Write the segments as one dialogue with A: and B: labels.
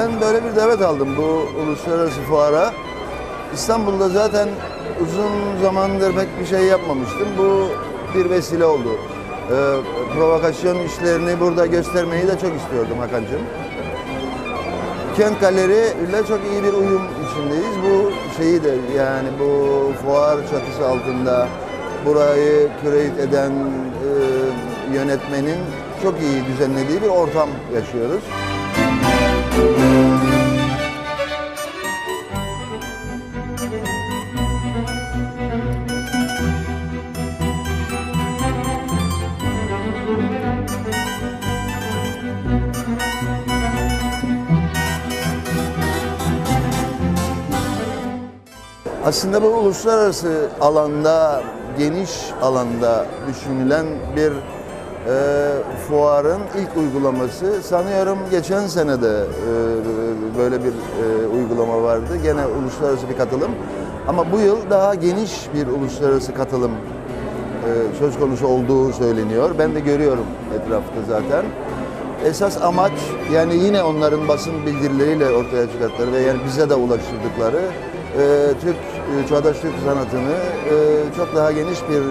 A: ben böyle bir davet aldım bu uluslararası fuara. İstanbul'da zaten uzun zamandır pek bir şey yapmamıştım. Bu bir vesile oldu. Ee, provokasyon işlerini burada göstermeyi de çok istiyordum Hakan'cığım. Kent Galeri ile çok iyi bir uyum içindeyiz. Bu şeyi de yani bu fuar çatısı altında burayı curate eden e, yönetmenin çok iyi düzenlediği bir ortam yaşıyoruz. Aslında bu uluslararası alanda, geniş alanda düşünülen bir e, fuarın ilk uygulaması. Sanıyorum geçen sene de e, böyle bir e, uygulama vardı. Gene uluslararası bir katılım. Ama bu yıl daha geniş bir uluslararası katılım e, söz konusu olduğu söyleniyor. Ben de görüyorum etrafta zaten. Esas amaç yani yine onların basın bildirileriyle ortaya çıkarttıkları ve yani bize de ulaştırdıkları Türk e, çağdaş Türk sanatını e, çok daha geniş bir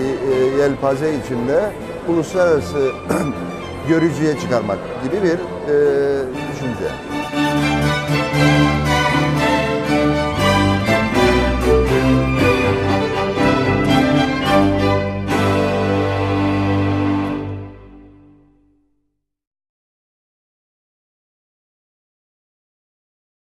A: e, yelpaze içinde uluslararası görücüye çıkarmak gibi bir.